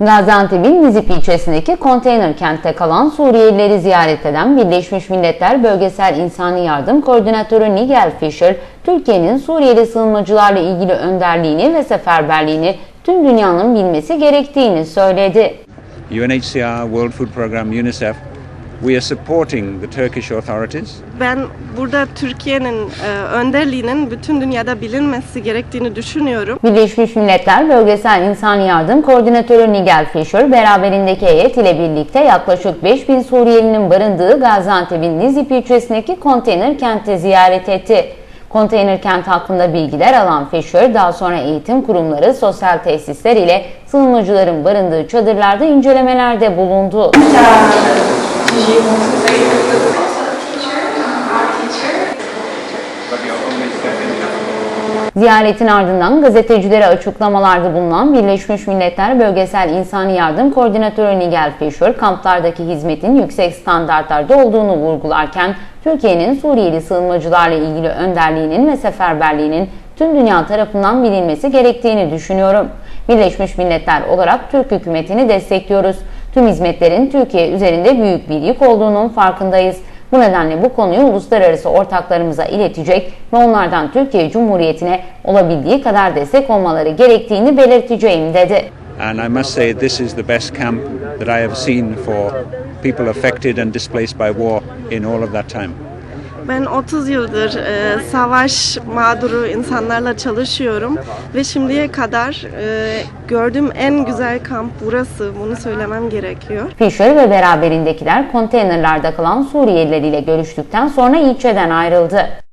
Gaziantep'in Nizip ilçesindeki konteyner kentte kalan Suriyelileri ziyaret eden Birleşmiş Milletler Bölgesel İnsani Yardım Koordinatörü Nigel Fisher, Türkiye'nin Suriyeli sığınmacılarla ilgili önderliğini ve seferberliğini tüm dünyanın bilmesi gerektiğini söyledi. UNHCR, World Food Programme, UNICEF, we are supporting the Turkish authorities Ben burada Türkiye'nin e, önderliğinin bütün dünyada bilinmesi gerektiğini düşünüyorum. Birleşmiş Milletler Bölgesel İnsani Yardım Koordinatörü Nigel Fisher, beraberindeki heyet ile birlikte yaklaşık 5000 Suriyelinin barındığı Gaziantep'in Nizip ilçesindeki konteyner kenti ziyaret etti. Konteyner kent hakkında bilgiler alan Fisher, daha sonra eğitim kurumları, sosyal tesisler ile sığınmacıların barındığı çadırlarda incelemelerde bulundu. Ziyaretin ardından gazetecilere açıklamalarda bulunan Birleşmiş Milletler Bölgesel İnsani Yardım Koordinatörü Nigel Fisher, kamplardaki hizmetin yüksek standartlarda olduğunu vurgularken, Türkiye'nin Suriyeli sığınmacılarla ilgili önderliğinin ve seferberliğinin tüm dünya tarafından bilinmesi gerektiğini düşünüyorum. Birleşmiş Milletler olarak Türk hükümetini destekliyoruz. Tüm hizmetlerin Türkiye üzerinde büyük bir yük olduğunun farkındayız. Bu nedenle bu konuyu uluslararası ortaklarımıza iletecek ve onlardan Türkiye Cumhuriyeti'ne olabildiği kadar destek olmaları gerektiğini belirteceğim dedi. and I must say this is the best camp that I have seen for people affected and displaced by war in all of that time. Ben 30 yıldır e, savaş mağduru insanlarla çalışıyorum ve şimdiye kadar e, gördüğüm en güzel kamp burası. Bunu söylemem gerekiyor. Fisher ve beraberindekiler konteynerlarda kalan Suriyeliler ile görüştükten sonra ilçeden ayrıldı.